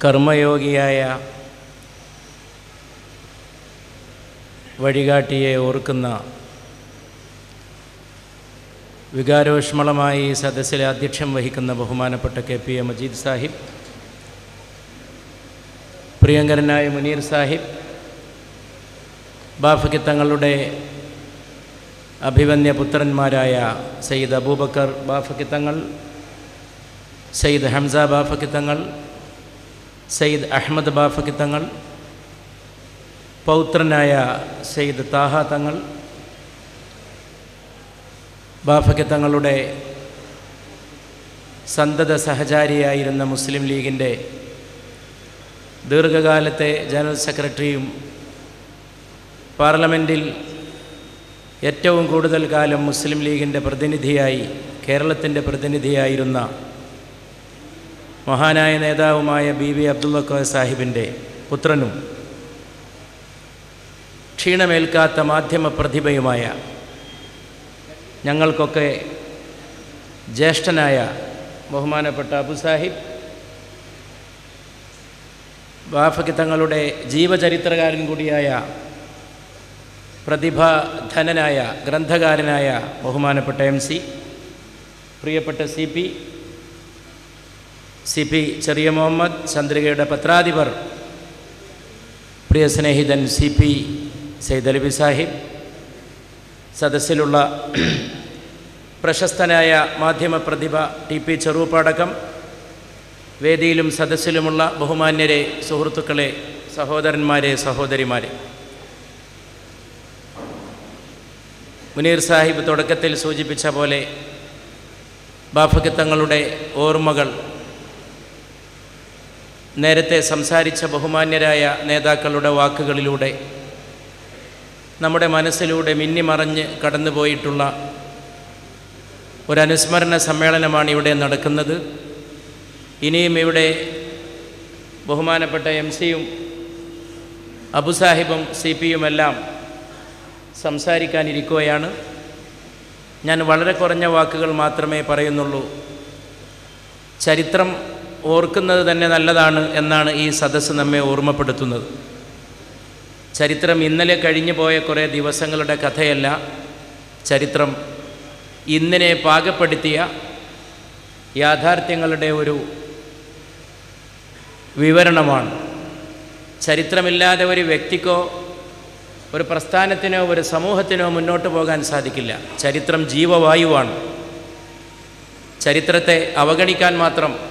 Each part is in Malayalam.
കർമ്മയോഗിയായ വഴികാട്ടിയെ ഓർക്കുന്ന വികാരോഷ്മളമായി ഈ സദസ്സിലെ അധ്യക്ഷം വഹിക്കുന്ന ബഹുമാനപ്പെട്ട K P A Majeed Sahib പ്രിയങ്കരനായ മുനീർ സാഹിബ് ബാഫയ്ക്ക് തങ്ങളുടെ അഭിവന്യ പുത്രന്മാരായ സയ്യിദ് അബൂബക്കർ ബാഫയ്ക്ക് തങ്ങൾ സയ്യിദ് ഹംസ ബാഫയ്ക്ക് തങ്ങൾ സയ്യിദ് അഹമ്മദ് ബാഫക്കി തങ്ങൾ പൗത്രനായ സയ്യിദ് താഹ തങ്ങൾ ബാഫക്കി തങ്ങളുടെ സന്തത സഹചാരിയായിരുന്ന മുസ്ലിം ലീഗിന്റെ ദീർഘകാലത്തെ ജനറൽ സെക്രട്ടറിയും പാർലമെന്റിൽ ഏറ്റവും കൂടുതൽ കാലം മുസ്ലിം ലീഗിന്റെ പ്രതിനിധിയായി കേരളത്തിന്റെ പ്രതിനിധിയായിരുന്ന മഹാനായ നേതാവുമായ ബി വി അബ്ദുള്ള സാഹിബിന്റെ പുത്രനും ക്ഷീണമേൽക്കാത്ത മാധ്യമ പ്രതിഭയുമായ ഞങ്ങൾക്കൊക്കെ ജ്യേഷ്ഠനായ ബഹുമാനപ്പെട്ട അബു സാഹിബ് തങ്ങളുടെ ജീവചരിത്രകാരൻ കൂടിയായ പ്രതിഭാധനനായ ഗ്രന്ഥകാരനായ ബഹുമാനപ്പെട്ട എം സി പ്രിയപ്പെട്ട C P C P Cheriya Muhammed ചന്ദ്രികയുടെ പത്രാധിപർ. പ്രിയ സ്നേഹിതൻ സി പി സെയ്ദ് അലിബി സാഹിബ്. സദസ്സിലുള്ള പ്രശസ്തനായ മാധ്യമപ്രതിഭ ടി പി ചെറുപ്പടക്കം വേദിയിലും സദസ്സിലുമുള്ള ബഹുമാന്യരെ സുഹൃത്തുക്കളെ സഹോദരന്മാരെ സഹോദരിമാരെ. മുനീർ സാഹിബ് തുടക്കത്തിൽ സൂചിപ്പിച്ച പോലെ ബാഫകിത്തങ്ങളുടെ ഓർമ്മകൾ നേരത്തെ സംസാരിച്ച ബഹുമാന്യരായ നേതാക്കളുടെ വാക്കുകളിലൂടെ നമ്മുടെ മനസ്സിലൂടെ മിന്നിമറഞ്ഞ് കടന്നുപോയിട്ടുള്ള ഒരനുസ്മരണ സമ്മേളനമാണ് ഇവിടെ നടക്കുന്നത്. ഇനിയും ഇവിടെ ബഹുമാനപ്പെട്ട എം സിയും അബുസാഹിബും സി പിയുമെല്ലാം സംസാരിക്കാനിരിക്കുകയാണ്. ഞാൻ വളരെ കുറഞ്ഞ വാക്കുകൾ മാത്രമേ പറയുന്നുള്ളൂ. ചരിത്രം ഓർക്കുന്നത് തന്നെ നല്ലതാണ് എന്നാണ് ഈ സദസ്സ് നമ്മെ ഓർമ്മപ്പെടുത്തുന്നത്. ചരിത്രം ഇന്നലെ കഴിഞ്ഞു പോയ കുറേ ദിവസങ്ങളുടെ കഥയല്ല ചരിത്രം ഇന്നിനെ പാകപ്പെടുത്തിയ യാഥാർത്ഥ്യങ്ങളുടെ ഒരു വിവരണമാണ്. ചരിത്രമില്ലാതെ ഒരു വ്യക്തിക്കോ ഒരു പ്രസ്ഥാനത്തിനോ ഒരു സമൂഹത്തിനോ മുന്നോട്ട് പോകാൻ സാധിക്കില്ല. ചരിത്രം ജീവവായുവാണ്. ചരിത്രത്തെ അവഗണിക്കാൻ മാത്രം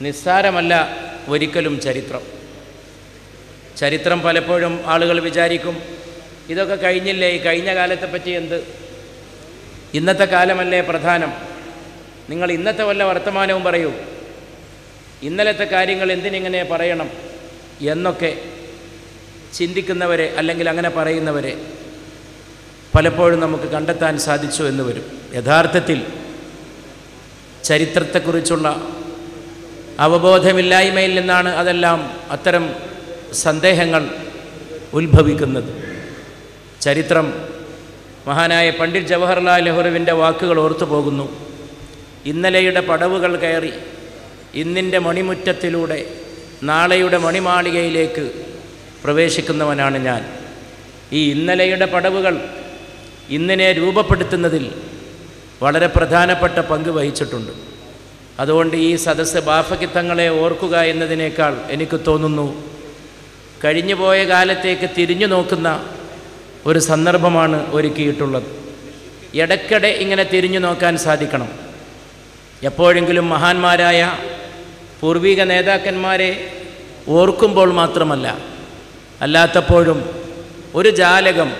നിസ്സാരമല്ല ഒരിക്കലും ചരിത്രം. ചരിത്രം പലപ്പോഴും ആളുകൾ വിചാരിക്കും ഇതൊക്കെ കഴിഞ്ഞില്ലേ? ഈ കഴിഞ്ഞ കാലത്തെപ്പറ്റി എന്ത്? ഇന്നത്തെ കാലമല്ലേ പ്രധാനം. നിങ്ങൾ ഇന്നത്തെ വല്ല വർത്തമാനവും പറയൂ. ഇന്നലത്തെ കാര്യങ്ങൾ എന്തിനിങ്ങനെ പറയണം എന്നൊക്കെ ചിന്തിക്കുന്നവരെ അല്ലെങ്കിൽ അങ്ങനെ പറയുന്നവരെ പലപ്പോഴും നമുക്ക് കണ്ടെത്താൻ സാധിച്ചു എന്ന് വരും. യഥാർത്ഥത്തിൽ ചരിത്രത്തെക്കുറിച്ചുള്ള അവബോധമില്ലായ്മയിൽ നിന്നാണ് അതെല്ലാം അത്തരം സന്ദേഹങ്ങൾ ഉത്ഭവിക്കുന്നത്. ചരിത്രം മഹാനായ പണ്ഡിറ്റ് ജവഹർലാൽ നെഹ്റുവിന്റെ വാക്കുകൾ ഓർത്തു പോകുന്നു. ഇന്നലെയുടെ പടവുകൾ കയറി ഇന്നിന്റെ മണിമുറ്റത്തിലൂടെ നാളെയുടെ മണിമാളികയിലേക്ക് പ്രവേശിക്കുന്നവനാണ് ഞാൻ. ഈ ഇന്നലെയുടെ പടവുകൾ ഇന്നിനെ രൂപപ്പെടുത്തുന്നതിൽ വളരെ പ്രധാനപ്പെട്ട പങ്ക് വഹിച്ചിട്ടുണ്ട്. അതുകൊണ്ട് ഈ സദസ്സ് ബാഫകിത്തങ്ങളെ ഓർക്കുക എന്നതിനേക്കാൾ എനിക്ക് തോന്നുന്നു കഴിഞ്ഞുപോയ കാലത്തേക്ക് തിരിഞ്ഞു നോക്കുന്ന ഒരു സന്ദർഭമാണ് ഒരുക്കിയിട്ടുള്ളത്. ഇടയ്ക്കിടെ ഇങ്ങനെ തിരിഞ്ഞു നോക്കാൻ സാധിക്കണം. എപ്പോഴെങ്കിലും മഹാന്മാരായ പൂർവിക നേതാക്കന്മാരെ ഓർക്കുമ്പോൾ മാത്രമല്ല അല്ലാത്തപ്പോഴും ഒരു ജാലകം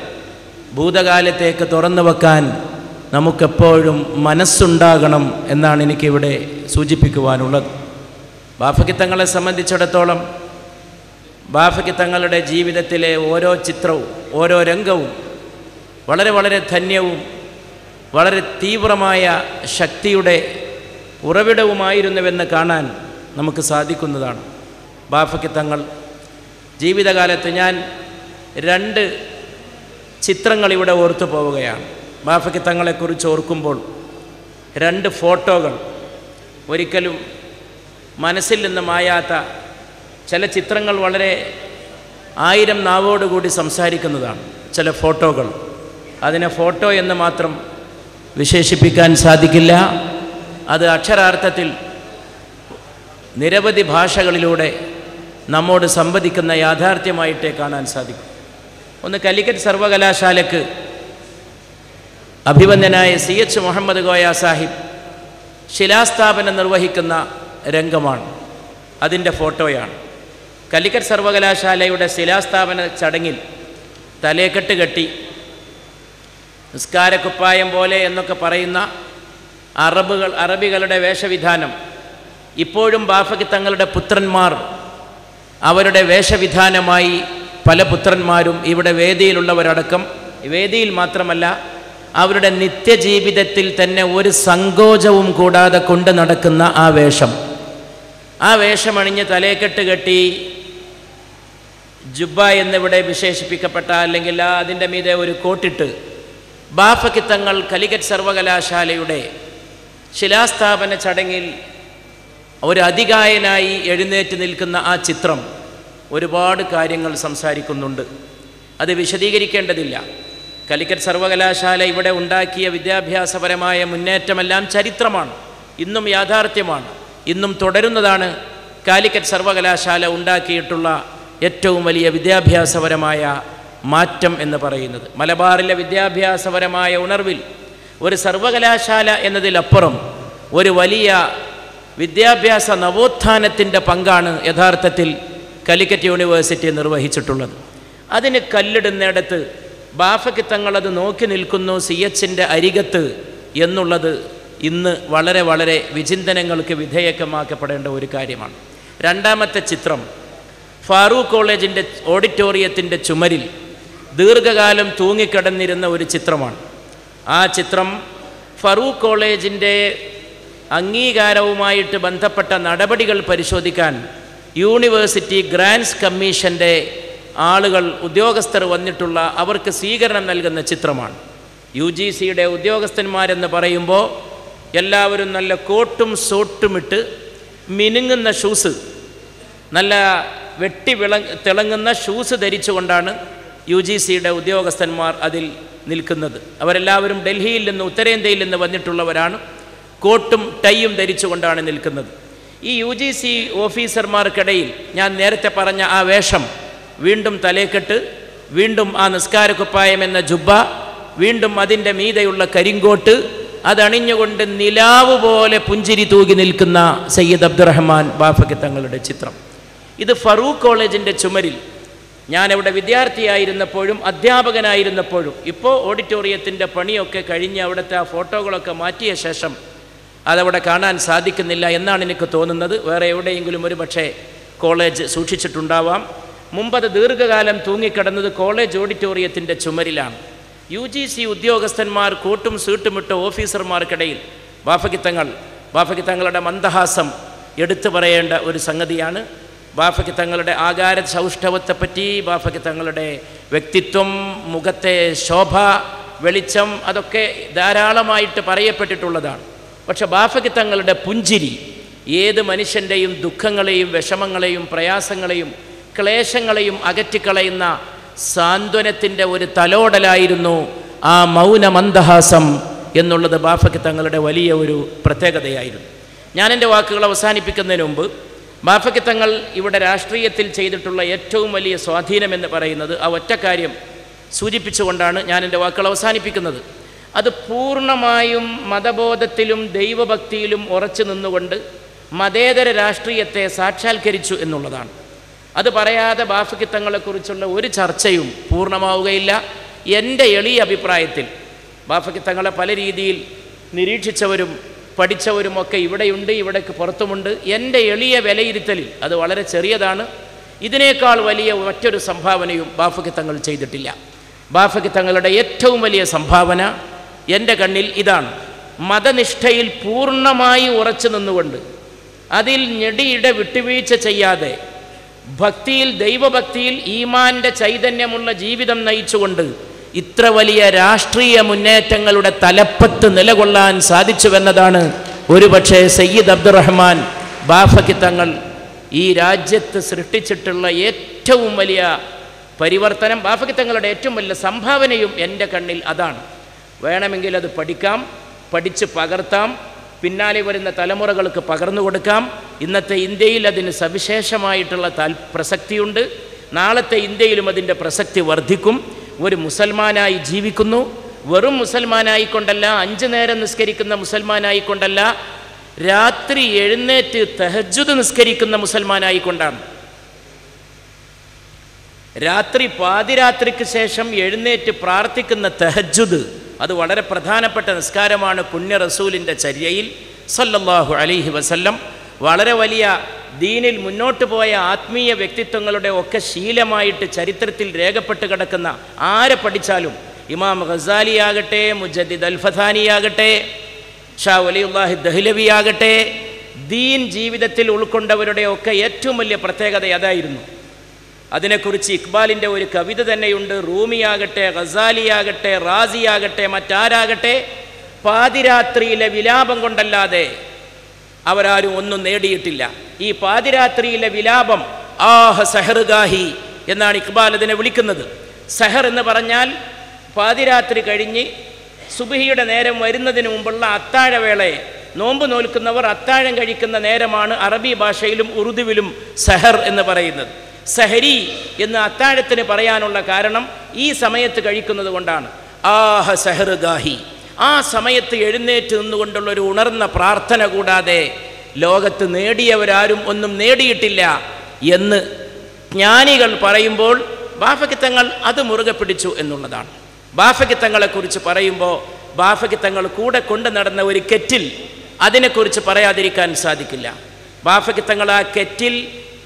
ഭൂതകാലത്തേക്ക് തുറന്നു വെക്കാൻ നമുക്കെപ്പോഴും മനസ്സുണ്ടാകണം എന്നാണ് എനിക്കിവിടെ സൂചിപ്പിക്കുവാനുള്ളത്. ബാഫക്കിത്തങ്ങളെ സംബന്ധിച്ചിടത്തോളം ബാഫക്കിത്തങ്ങളുടെ ജീവിതത്തിലെ ഓരോ ചിത്രവും ഓരോ രംഗവും വളരെ വളരെ ധന്യവും വളരെ തീവ്രമായ ശക്തിയുടെ ഉറവിടവുമായിരുന്നുവെന്ന് കാണാൻ നമുക്ക് സാധിക്കുന്നതാണ് ബാഫക്കിത്തങ്ങൾ ജീവിതകാലത്ത് ഞാൻ രണ്ട് ചിത്രങ്ങൾ ഇവിടെ ഓർത്തു പോവുകയാണ്. ബാഫയ്ക്ക് തങ്ങളെക്കുറിച്ച് ഓർക്കുമ്പോൾ രണ്ട് ഫോട്ടോകൾ ഒരിക്കലും മനസ്സിൽ നിന്ന് മായാത്ത ചില ചിത്രങ്ങൾ വളരെ ആയിരം നാവോടുകൂടി സംസാരിക്കുന്നതാണ് ചില ഫോട്ടോകൾ. അതിനെ ഫോട്ടോ എന്ന് മാത്രം വിശേഷിപ്പിക്കാൻ സാധിക്കില്ല. അത് അക്ഷരാർത്ഥത്തിൽ നിരവധി ഭാഷകളിലൂടെ നമ്മോട് സംവദിക്കുന്ന യാഥാർത്ഥ്യമായിട്ടേ കാണാൻ സാധിക്കും. ഒന്ന് കലിക്കറ്റ് സർവകലാശാലക്ക് അഭിവന്ദനായ സി എച്ച് മുഹമ്മദ് ഗോയ സാഹിബ് ശിലാസ്ഥാപനം നിർവഹിക്കുന്ന രംഗമാണ്. അതിന്റെ ഫോട്ടോയാണ്. കലിക്കറ്റ് സർവകലാശാലയുടെ ശിലാസ്ഥാപന ചടങ്ങിൽ തലേക്കെട്ട് കെട്ടി നിസ്കാരക്കുപ്പായം പോലെ എന്നൊക്കെ പറയുന്ന അറബുകൾ അറബികളുടെ വേഷവിധാനം ഇപ്പോഴും ബാഫയ്ക്ക് തങ്ങളുടെ പുത്രന്മാർ അവരുടെ വേഷവിധാനമായി പല പുത്രന്മാരും ഇവിടെ വേദിയിലുള്ളവരടക്കം വേദിയിൽ മാത്രമല്ല അവരുടെ നിത്യജീവിതത്തിൽ തന്നെ ഒരു സങ്കോചവും കൂടാതെ കൊണ്ട് നടക്കുന്ന ആ വേഷം. ആ വേഷമണിഞ്ഞ് തലേക്കെട്ട് കെട്ടി ജുബ എന്നിവിടെ വിശേഷിപ്പിക്കപ്പെട്ട അല്ലെങ്കിൽ അതിന്റെ മീതെ ഒരു കോട്ടിട്ട് ബാഫക്കിത്തങ്ങൾ തങ്ങൾ കലിക്കറ്റ് സർവകലാശാലയുടെ ശിലാസ്ഥാപന ചടങ്ങിൽ ഒരു അതികായനായി എഴുന്നേറ്റ് നിൽക്കുന്ന ആ ചിത്രം ഒരുപാട് കാര്യങ്ങൾ സംസാരിക്കുന്നുണ്ട്. അത് വിശദീകരിക്കേണ്ടതില്ല. കലിക്കറ്റ് സർവകലാശാല ഇവിടെ ഉണ്ടാക്കിയ വിദ്യാഭ്യാസപരമായ മുന്നേറ്റമെല്ലാം ചരിത്രമാണ്. ഇന്നും യാഥാർത്ഥ്യമാണ്. ഇന്നും തുടരുന്നതാണ് കാലിക്കറ്റ് സർവകലാശാല ഉണ്ടാക്കിയിട്ടുള്ള ഏറ്റവും വലിയ വിദ്യാഭ്യാസപരമായ മാറ്റം എന്ന് പറയുന്നത്. മലബാറിലെ വിദ്യാഭ്യാസപരമായ ഉണർവിൽ ഒരു സർവകലാശാല എന്നതിലപ്പുറം ഒരു വലിയ വിദ്യാഭ്യാസ നവോത്ഥാനത്തിന്റെ പങ്കാണ് യഥാർത്ഥത്തിൽ കലിക്കറ്റ് യൂണിവേഴ്സിറ്റി നിർവഹിച്ചിട്ടുള്ളത്. അതിന് കല്ലിടുന്നിടത്ത് ബാഫയ്ക്ക് തങ്ങളത് നോക്കി നിൽക്കുന്നു സി എച്ചിന്റെ അരികത്ത് എന്നുള്ളത് ഇന്ന് വളരെ വളരെ വിചിന്തനങ്ങൾക്ക് വിധേയക്കമാക്കപ്പെടേണ്ട ഒരു കാര്യമാണ്. രണ്ടാമത്തെ ചിത്രം ഫാറൂഖ് കോളേജിന്റെ ഓഡിറ്റോറിയത്തിന്റെ ചുമരിൽ ദീർഘകാലം തൂങ്ങിക്കിടന്നിരുന്ന ഒരു ചിത്രമാണ്. ആ ചിത്രം ഫറൂഖ് കോളേജിന്റെ അംഗീകാരവുമായിട്ട് ബന്ധപ്പെട്ട നടപടികൾ പരിശോധിക്കാൻ യൂണിവേഴ്സിറ്റി ഗ്രാൻസ് കമ്മീഷന്റെ ആളുകൾ ഉദ്യോഗസ്ഥർ വന്നിട്ടുള്ള അവർക്ക് സ്വീകരണം നൽകുന്ന ചിത്രമാണ്. യു ജി സിയുടെ ഉദ്യോഗസ്ഥന്മാരെന്ന് പറയുമ്പോൾ എല്ലാവരും നല്ല കോട്ടും സോട്ടുമിട്ട് മിനുങ്ങുന്ന ഷൂസ് നല്ല വെട്ടി വിള തിളങ്ങുന്ന ഷൂസ് ധരിച്ചുകൊണ്ടാണ് യു ജി സിയുടെ ഉദ്യോഗസ്ഥന്മാർ അതിൽ നിൽക്കുന്നത്. അവരെല്ലാവരും ഡൽഹിയിൽ നിന്ന് ഉത്തരേന്ത്യയിൽ നിന്ന് വന്നിട്ടുള്ളവരാണ്. കോട്ടും ടൈയും ധരിച്ചുകൊണ്ടാണ് നിൽക്കുന്നത്. ഈ യു ജി സി ഓഫീസർമാർക്കിടയിൽ ഞാൻ നേരത്തെ പറഞ്ഞ ആ വേഷം വീണ്ടും തലേക്കെട്ട് വീണ്ടും ആ നിസ്കാരക്കുപ്പായം എന്ന ജുബ്ബ വീണ്ടും അതിന്റെ മീതയുള്ള കരിങ്കോട്ട് അതണിഞ്ഞുകൊണ്ട് നിലാവ് പോലെ പുഞ്ചിരി തൂകി നിൽക്കുന്ന സയ്യിദ് അബ്ദുറഹ്മാൻ ബാഫക്ക് തങ്ങളുടെ ചിത്രം. ഇത് ഫറൂഖ് കോളേജിന്റെ ചുമരിൽ. ഞാനവിടെ വിദ്യാർത്ഥിയായിരുന്നപ്പോഴും അധ്യാപകനായിരുന്നപ്പോഴും ഇപ്പോൾ ഓഡിറ്റോറിയത്തിന്റെ പണിയൊക്കെ കഴിഞ്ഞ് അവിടുത്തെ ആ ഫോട്ടോകളൊക്കെ മാറ്റിയ ശേഷം അതവിടെ കാണാൻ സാധിക്കുന്നില്ല എന്നാണ് എനിക്ക് തോന്നുന്നത്. വേറെ എവിടെയെങ്കിലും ഒരു പക്ഷേ കോളേജ് സൂക്ഷിച്ചിട്ടുണ്ടാവാം. മുമ്പത് ദീർഘകാലം തൂങ്ങിക്കിടന്നത് കോളേജ് ഓഡിറ്റോറിയത്തിന്റെ ചുമരിലാണ്. യു ജി സി ഉദ്യോഗസ്ഥന്മാർ കൂട്ടും സീട്ടുമിട്ട ഓഫീസർമാർക്കിടയിൽ ബാഫകിത്തങ്ങൾ ബാഫകിത്തങ്ങളുടെ മന്ദഹാസം എടുത്തു പറയേണ്ട ഒരു സംഗതിയാണ്. ബാഫയ്ക്ക് തങ്ങളുടെ ആകാര സൗഷ്ഠവത്തെപ്പറ്റി തങ്ങളുടെ വ്യക്തിത്വം മുഖത്തെ ശോഭ വെളിച്ചം അതൊക്കെ ധാരാളമായിട്ട് പറയപ്പെട്ടിട്ടുള്ളതാണ്. പക്ഷെ ബാഫയ്ക്ക് തങ്ങളുടെ പുഞ്ചിരി ഏത് മനുഷ്യന്റെയും ദുഃഖങ്ങളെയും വിഷമങ്ങളെയും പ്രയാസങ്ങളെയും ക്ലേശങ്ങളെയും അകറ്റിക്കളയുന്ന സാന്ത്വനത്തിന്റെ ഒരു തലോടലായിരുന്നു ആ മൗനമന്ദഹാസം എന്നുള്ളത് ബാഫയ്ക്ക് തങ്ങളുടെ വലിയ ഒരു പ്രത്യേകതയായിരുന്നു. ഞാൻ എന്റെ വാക്കുകൾ അവസാനിപ്പിക്കുന്നതിന് മുമ്പ് ബാഫയ്ക്ക് തങ്ങൾ ഇവിടെ രാഷ്ട്രീയത്തിൽ ചെയ്തിട്ടുള്ള ഏറ്റവും വലിയ സ്വാധീനം എന്ന് പറയുന്നത് ആ ഒറ്റ കാര്യം സൂചിപ്പിച്ചുകൊണ്ടാണ് ഞാൻ എന്റെ വാക്കുകൾ അവസാനിപ്പിക്കുന്നത്. അത് പൂർണമായും മതബോധത്തിലും ദൈവഭക്തിയിലും ഉറച്ചു നിന്നുകൊണ്ട് മതേതര രാഷ്ട്രീയത്തെ സാക്ഷാത്കരിച്ചു എന്നുള്ളതാണ്. അത് പറയാതെ ബാഫക്കിത്തങ്ങളെക്കുറിച്ചുള്ള ഒരു ചർച്ചയും പൂർണമാവുകയില്ല. എന്റെ എളിയ അഭിപ്രായത്തിൽ ബാഫക്കിത്തങ്ങളെ പല രീതിയിൽ നിരീക്ഷിച്ചവരും പഠിച്ചവരും പഠിച്ചവരുമൊക്കെ ഇവിടെയുണ്ട് ഇവിടേക്ക് പുറത്തുമുണ്ട്. എന്റെ എളിയ വിലയിരുത്തലിൽ അത് വളരെ ചെറിയതാണ്. ഇതിനേക്കാൾ വലിയ മറ്റൊരു സംഭാവനയും ബാഫക്കിത്തങ്ങൾ തങ്ങൾ ചെയ്തിട്ടില്ല. ബാഫക്കിത്തങ്ങളുടെ ഏറ്റവും വലിയ സംഭാവന എന്റെ കണ്ണിൽ ഇതാണ്. മതനിഷ്ഠയിൽ പൂർണമായി ഉറച്ചു നിന്നുകൊണ്ട് അതിൽ ഞെടിയിടെ വിട്ടുവീഴ്ച ചെയ്യാതെ ഭക്തിയിൽ ദൈവഭക്തിയിൽ ഈമാന്റെ ചൈതന്യമുള്ള ജീവിതം നയിച്ചുകൊണ്ട് ഇത്ര വലിയ രാഷ്ട്രീയ മുന്നേറ്റങ്ങളുടെ തലപ്പത്ത് നിലകൊള്ളാൻ സാധിച്ചുവെന്നതാണ് ഒരുപക്ഷെ സയ്യിദ് അബ്ദുറഹ്മാൻ ബാഫക്കി തങ്ങൾ ഈ രാജ്യത്ത് സൃഷ്ടിച്ചിട്ടുള്ള ഏറ്റവും വലിയ പരിവർത്തനം ബാഫക്കി തങ്ങളുടെ ഏറ്റവും വലിയ സംഭാവനയും എന്റെ കണ്ണിൽ അതാണ്. വേണമെങ്കിൽ അത് പഠിക്കാം പഠിച്ച് പകർത്താം പിന്നാലെ വരുന്ന തലമുറകൾക്ക് പകർന്നു കൊടുക്കാം. ഇന്നത്തെ ഇന്ത്യയിൽ അതിന് സവിശേഷമായിട്ടുള്ള താൽ പ്രസക്തിയുണ്ട്. നാളത്തെ ഇന്ത്യയിലും അതിന്റെ പ്രസക്തി വർദ്ധിക്കും. ഒരു മുസൽമാനായി ജീവിക്കുന്നു. വെറും മുസൽമാനായിക്കൊണ്ടല്ല അഞ്ചു നേരം നിസ്കരിക്കുന്ന മുസൽമാനായിക്കൊണ്ടല്ല രാത്രി എഴുന്നേറ്റ് തെഹജുദ് നിസ്കരിക്കുന്ന മുസൽമാനായിക്കൊണ്ടാണ്. രാത്രി പാതിരാത്രിക്ക് ശേഷം എഴുന്നേറ്റ് പ്രാർത്ഥിക്കുന്ന തെഹജുദ് അത് വളരെ പ്രധാനപ്പെട്ട നിസ്കാരമാണ് പുണ്യ റസൂലിന്റെ ചര്യയിൽ സല്ലല്ലാഹു അലൈഹി വസല്ലം. വളരെ വലിയ ദീനിൽ മുന്നോട്ട് പോയ ആത്മീയ വ്യക്തിത്വങ്ങളുടെ ഒക്കെ ശീലമായിട്ട് ചരിത്രത്തിൽ രേഖപ്പെട്ട് കിടക്കുന്ന ആരെ പഠിച്ചാലും ഇമാം ഖസാലി ആകട്ടെ മുജദ്ദിദ് അൽഫഥാനി ആകട്ടെ ഷാ വലിയുല്ലാഹി ദഹ്ലവി ആകട്ടെ ദീൻ ജീവിതത്തിൽ ഉൾക്കൊണ്ടവരുടെ ഒക്കെ ഏറ്റവും വലിയ പ്രത്യേകത അതായിരുന്നു അതിനെക്കുറിച്ച് ഇക്ബാലിന്റെ ഒരു കവിത തന്നെയുണ്ട്. റൂമിയാകട്ടെ ഖസാലിയാകട്ടെ റാസിയാകട്ടെ മറ്റാരാകട്ടെ പാതിരാത്രിയിലെ വിലാപം കൊണ്ടല്ലാതെ അവരാരും ഒന്നും നേടിയിട്ടില്ല. ഈ പാതിരാത്രിയിലെ വിലാപം ആഹ സഹറുഗാഹി എന്നാണ് ഇക്ബാൽ അതിനെ വിളിക്കുന്നത്. സഹർ എന്ന് പറഞ്ഞാൽ പാതിരാത്രി കഴിഞ്ഞ് സുബിഹിയുടെ നേരം വരുന്നതിന് മുമ്പുള്ള അത്താഴവേളയെ നോമ്പ് നോൽക്കുന്നവർ അത്താഴം കഴിക്കുന്ന നേരമാണ് അറബി ഭാഷയിലും ഉറുദുവിലും സഹർ എന്ന് പറയുന്നത്. സഹരി എന്ന് അത്താഴത്തിന് പറയാനുള്ള കാരണം ഈ സമയത്ത് കഴിക്കുന്നത് കൊണ്ടാണ്. ആഹ സഹറുഗാഹി ആ സമയത്ത് എഴുന്നേറ്റ് നിന്നുകൊണ്ടുള്ള ഒരു ഉണർന്ന പ്രാർത്ഥന കൂടാതെ ലോകത്ത് നേടിയവരാരും ഒന്നും നേടിയിട്ടില്ല എന്ന് ജ്ഞാനികൾ പറയുമ്പോൾ ബാഫകിത്തങ്ങൾ അത് മുറുകെ പിടിച്ചു എന്നുള്ളതാണ്. ബാഫകിത്തങ്ങളെക്കുറിച്ച് പറയുമ്പോൾ ബാഫകിത്തങ്ങൾ കൂടെ കൊണ്ട് നടന്ന ഒരു കെറ്റിൽ അതിനെക്കുറിച്ച് പറയാതിരിക്കാൻ സാധിക്കില്ല. ബാഫകിത്തങ്ങൾ ആ കെറ്റിൽ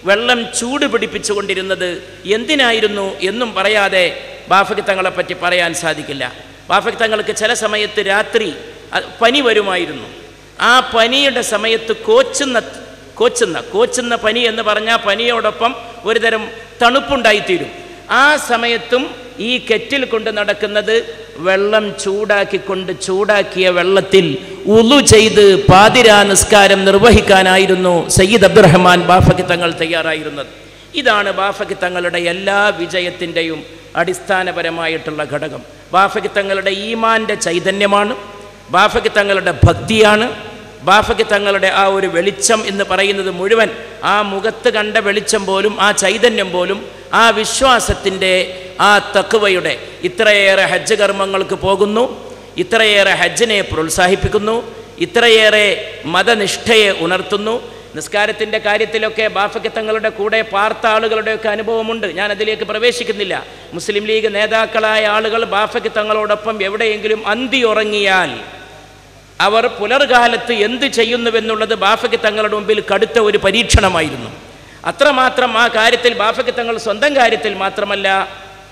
വെള്ളം ചൂട് പിടിപ്പിച്ചുകൊണ്ടിരുന്നത് എന്തിനായിരുന്നു എന്നും പറയാതെ ബാഫക് തങ്ങളെപ്പറ്റി പറയാൻ സാധിക്കില്ല. ബാഫക് തങ്ങൾക്ക് ചില സമയത്ത് രാത്രി പനി വരുമായിരുന്നു. ആ പനിയുടെ സമയത്ത് കോച്ചുന്ന കോച്ചുന്ന കോച്ചുന്ന പനി എന്ന് പറഞ്ഞാൽ പനിയോടൊപ്പം ഒരുതരം തണുപ്പുണ്ടായിത്തീരും. ആ സമയത്തും ഈ കെറ്റിൽ കൊണ്ട് നടക്കുന്നത് വെള്ളം ചൂടാക്കിക്കൊണ്ട് ചൂടാക്കിയ വെള്ളത്തിൽ ഉളു ചെയ്ത് പാതിരാ നിസ്കാരം നിർവഹിക്കാനായിരുന്നു സയ്യിദ് അബ്ദുറഹ്മാൻ ബാഫക്കി തങ്ങൾ തയ്യാറായിരുന്നത്. ഇതാണ് ബാഫക്കി തങ്ങളുടെ എല്ലാ വിജയത്തിന്റെയും അടിസ്ഥാനപരമായിട്ടുള്ള ഘടകം. ബാഫക്കി തങ്ങളുടെ ഈമാന്റെ ചൈതന്യമാണ് ബാഫക്കി തങ്ങളുടെ ഭക്തിയാണ് ബാഫക്കി തങ്ങളുടെ ആ ഒരു വെളിച്ചം എന്ന് പറയുന്നത് മുഴുവൻ ആ മുഖത്ത് കണ്ട വെളിച്ചം പോലും ആ ചൈതന്യം പോലും ആ വിശ്വാസത്തിന്റെ ആ തക്കുവയുടെ ഇത്രയേറെ ഹജ്ജ് കർമ്മങ്ങൾക്ക് പോകുന്നു ഇത്രയേറെ ഹജ്ജിനെ പ്രോത്സാഹിപ്പിക്കുന്നു ഇത്രയേറെ മതനിഷ്ഠയെ ഉണർത്തുന്നു. നിസ്കാരത്തിന്റെ കാര്യത്തിലൊക്കെ ബാഫയ്ക്ക് തങ്ങളുടെ കൂടെ പാർത്ത ആളുകളുടെയൊക്കെ അനുഭവമുണ്ട്. ഞാൻ അതിലേക്ക് പ്രവേശിക്കുന്നില്ല. മുസ്ലിം ലീഗ് നേതാക്കളായ ആളുകൾ ബാഫയ്ക്ക് തങ്ങളോടൊപ്പം എവിടെയെങ്കിലും അന്തി ഉറങ്ങിയാൽ അവർ പുലർകാലത്ത് എന്ത് ചെയ്യുന്നുവെന്നുള്ളത് ബാഫയ്ക്ക് തങ്ങളുടെ മുമ്പിൽ കടുത്ത ഒരു പരീക്ഷണമായിരുന്നു. അത്രമാത്രം ആ കാര്യത്തിൽ ബാഫയ്ക്ക് തങ്ങൾ സ്വന്തം കാര്യത്തിൽ മാത്രമല്ല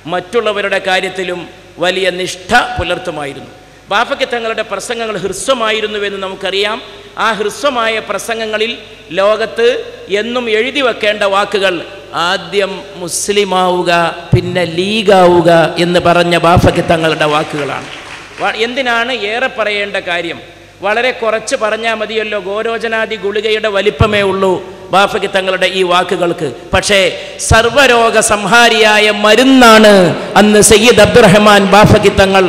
മറ്റുള്ളവരുടെ കാര്യത്തിലും വലിയ നിഷ്ഠ പുലർത്തുമായിരുന്നു. ബാഫയ്ക്ക് തങ്ങളുടെ പ്രസംഗങ്ങൾ ഹ്രസ്വമായിരുന്നുവെന്ന് നമുക്കറിയാം. ആ ഹ്രസ്വമായ പ്രസംഗങ്ങളിൽ ലോകത്ത് എന്നും എഴുതി വെക്കേണ്ട വാക്കുകൾ ആദ്യം മുസ്ലിമാവുക പിന്നെ ലീഗാവുക എന്ന് പറഞ്ഞ ബാഫയ്ക്ക് തങ്ങളുടെ വാക്കുകളാണ്. എന്തിനാണ് ഏറെ പറയേണ്ട കാര്യം? വളരെ കുറച്ച് പറഞ്ഞാൽ മതിയല്ലോ ഗോരോചനാദി ഗുളികയുടെ വലിപ്പമേ ഉള്ളൂ. ബാഫയ്ക്ക് തങ്ങളുടെ ഈ വാക്കുകൾക്ക്. പക്ഷേ സർവരോഗ സംഹാരിയായ മരുന്നാണ് അന്ന് സയ്യിദ് അബ്ദുറഹ്മാൻ ബാഫയ്ക്ക് തങ്ങൾ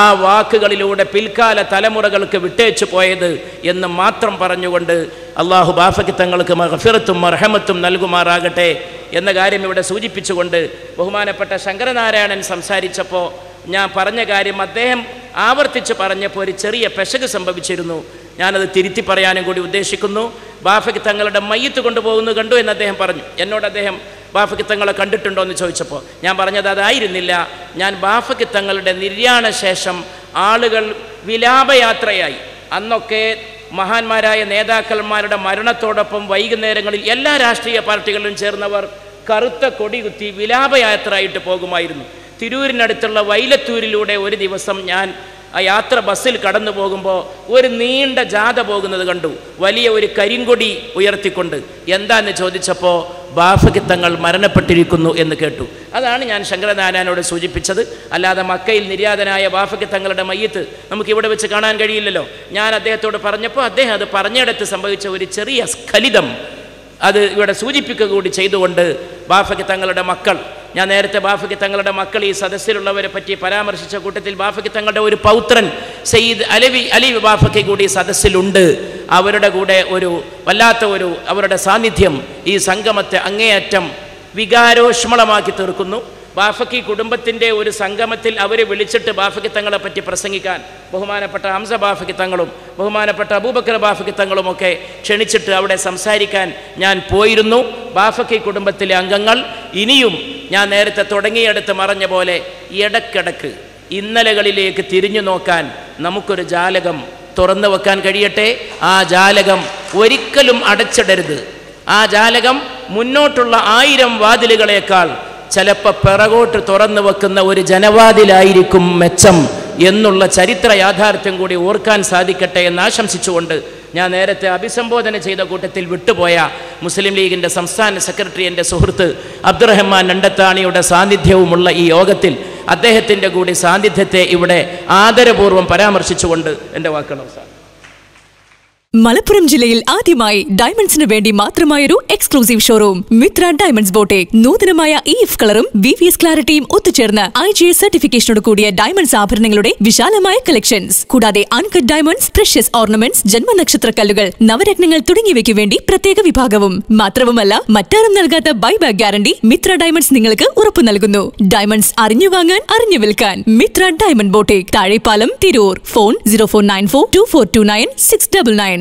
ആ വാക്കുകളിലൂടെ പിൽക്കാല തലമുറകൾക്ക് വിട്ടേച്ചു പോയത് എന്ന് മാത്രം പറഞ്ഞുകൊണ്ട് അള്ളാഹു ബാഫയ്ക്ക് തങ്ങൾക്ക് മഹഫിറത്തും മർഹമത്തും നൽകുമാറാകട്ടെ എന്ന കാര്യം ഇവിടെ സൂചിപ്പിച്ചുകൊണ്ട് ബഹുമാനപ്പെട്ട ശങ്കരനാരായണൻ സംസാരിച്ചപ്പോൾ ഞാൻ പറഞ്ഞ കാര്യം അദ്ദേഹം ആവർത്തിച്ച് പറഞ്ഞപ്പോൾ ഒരു ചെറിയ പെശക് സംഭവിച്ചിരുന്നു. ഞാനത് തിരുത്തി പറയാനും കൂടി ഉദ്ദേശിക്കുന്നു. ബാഫയ്ക്ക് തങ്ങളുടെ മയ്യത്ത് കൊണ്ടുപോകുന്നു കണ്ടു എന്ന് അദ്ദേഹം പറഞ്ഞു. എന്നോട് അദ്ദേഹം ബാഫയ്ക്ക് തങ്ങളെ കണ്ടിട്ടുണ്ടോ എന്ന് ചോദിച്ചപ്പോൾ ഞാൻ പറഞ്ഞത് അതായിരുന്നില്ല. ഞാൻ ബാഫയ്ക്ക് തങ്ങളുടെ നിര്യാണ ശേഷം ആളുകൾ വിലാപയാത്രയായി. അന്നൊക്കെ മഹാന്മാരായ നേതാക്കന്മാരുടെ മരണത്തോടൊപ്പം വൈകുന്നേരങ്ങളിൽ എല്ലാ രാഷ്ട്രീയ പാർട്ടികളിലും ചേർന്നവർ കറുത്ത കൊടി കുത്തി വിലാപയാത്രയായിട്ട് പോകുമായിരുന്നു. തിരൂരിനടുത്തുള്ള വൈലത്തൂരിലൂടെ ഒരു ദിവസം ഞാൻ ആ യാത്ര ബസ്സിൽ കടന്നു പോകുമ്പോൾ ഒരു നീണ്ട ജാഥ പോകുന്നത് കണ്ടു. വലിയ ഒരു കരിങ്കൊടി ഉയർത്തിക്കൊണ്ട്. എന്താന്ന് ചോദിച്ചപ്പോൾ ബാഫകിത്തങ്ങൾ തങ്ങൾ മരണപ്പെട്ടിരിക്കുന്നു എന്ന് കേട്ടു. അതാണ് ഞാൻ ശങ്കരനാരായണോട് സൂചിപ്പിച്ചത്. അല്ലാതെ മക്കയിൽ നിര്യാതനായ ബാഫകിത്തങ്ങളുടെ തങ്ങളുടെ മയ്യത്ത് നമുക്ക് ഇവിടെ വെച്ച് കാണാൻ കഴിയില്ലല്ലോ. ഞാൻ അദ്ദേഹത്തോട് പറഞ്ഞപ്പോൾ അദ്ദേഹം അത് പറഞ്ഞിടത്ത് സംഭവിച്ച ഒരു ചെറിയ സ്ഖലിതം. അത് ഇവിടെ സൂചിപ്പിക്കുക കൂടി ചെയ്തുകൊണ്ട് ബാഫയ്ക്ക് തങ്ങളുടെ മക്കൾ ഞാൻ നേരത്തെ ബാഫയ്ക്ക് തങ്ങളുടെ മക്കൾ ഈ സദസ്സിലുള്ളവരെ പറ്റി പരാമർശിച്ച കൂട്ടത്തിൽ ബാഫയ്ക്ക് തങ്ങളുടെ ഒരു പൗത്രൻ സയ്യിദ് അലവി അലി ബാഫയ്ക്ക് കൂടി സദസ്സിലുണ്ട്. അവരുടെ കൂടെ ഒരു വല്ലാത്ത ഒരു അവരുടെ സാന്നിധ്യം ഈ സംഗമത്തെ അങ്ങേയറ്റം വികാരോഷ്മളമാക്കി തീർക്കുന്നു. ബാഫക്കി കുടുംബത്തിന്റെ ഒരു സംഗമത്തിൽ അവരെ വിളിച്ചിട്ട് ബാഫക്കി തങ്ങളെ പറ്റി പ്രസംഗിക്കാൻ ബഹുമാനപ്പെട്ട ഹംസ ബാഫക്കി തങ്ങളും ബഹുമാനപ്പെട്ട അബൂബക്കർ ബാഫക്കി തങ്ങളുമൊക്കെ ക്ഷണിച്ചിട്ട് അവിടെ സംസാരിക്കാൻ ഞാൻ പോയിരുന്നു. ബാഫക്കി കുടുംബത്തിലെ അംഗങ്ങൾ ഇനിയും ഞാൻ നേരത്തെ തുടങ്ങിയെടുത്ത് മറഞ്ഞ പോലെ ഇടക്കിടക്ക് ഇന്നലകളിലേക്ക് തിരിഞ്ഞു നോക്കാൻ നമുക്കൊരു ജാലകം തുറന്നു വെക്കാൻ കഴിയട്ടെ? ആ ജാലകം ഒരിക്കലും അടച്ചിടരുത്. ആ ജാലകം മുന്നോട്ടുള്ള ആയിരം വാതിലുകളേക്കാൾ ചിലപ്പോൾ പിറകോട്ട് തുറന്നു വെക്കുന്ന ഒരു ജനവാതിലായിരിക്കും മെച്ചം എന്നുള്ള ചരിത്ര യാഥാർത്ഥ്യം കൂടി ഓർക്കാൻ സാധിക്കട്ടെ എന്ന് ആശംസിച്ചുകൊണ്ട് ഞാൻ നേരത്തെ അഭിസംബോധന ചെയ്ത കൂട്ടത്തിൽ വിട്ടുപോയ മുസ്ലിം ലീഗിന്റെ സംസ്ഥാന സെക്രട്ടറി എന്റെ സുഹൃത്ത് അബ്ദുറഹ്മാൻ നണ്ടത്താണിയുടെ സാന്നിധ്യവുമുള്ള ഈ യോഗത്തിൽ അദ്ദേഹത്തിന്റെ കൂടി സാന്നിധ്യത്തെ ഇവിടെ ആദരപൂർവം പരാമർശിച്ചുകൊണ്ട് എന്റെ വാക്കുകൾ അവസാനം മലപ്പുറം ജില്ലയിൽ ആദ്യമായി ഡയമണ്ട്സിന് വേണ്ടി മാത്രമായൊരു exclusive showroom. Mitra diamonds boutique നൂതനമായ ഇ എഫ് കളറും വി വി എസ് ക്ലാരിറ്റിയും ഒത്തുചേർന്ന് ഐ ജി എസ് സർട്ടിഫിക്കേഷനോട് കൂടിയ ഡയമണ്ട്സ് ആഭരണങ്ങളുടെ വിശാലമായ കളക്ഷൻസ്. കൂടാതെ അൺകട്ട് ഡയമണ്ട്സ് പ്രഷ്യസ് ഓർണമെന്റ്സ് ജന്മനക്ഷത്ര കല്ലുകൾ നവരത്നങ്ങൾ തുടങ്ങിയവയ്ക്ക് വേണ്ടി പ്രത്യേക വിഭാഗവും. മാത്രവുമല്ല മറ്റാരും നൽകാത്ത ബൈബാക്ക് ഗ്യാരണ്ടി മിത്ര ഡയമണ്ട്സ് നിങ്ങൾക്ക് ഉറപ്പു നൽകുന്നു. ഡയമണ്ട്സ് അറിഞ്ഞു വാങ്ങാൻ അറിഞ്ഞു വിൽക്കാൻ. Mitra diamond boutique Thazhepalam Tirur. Phone zero four nine four two four two nine six double nine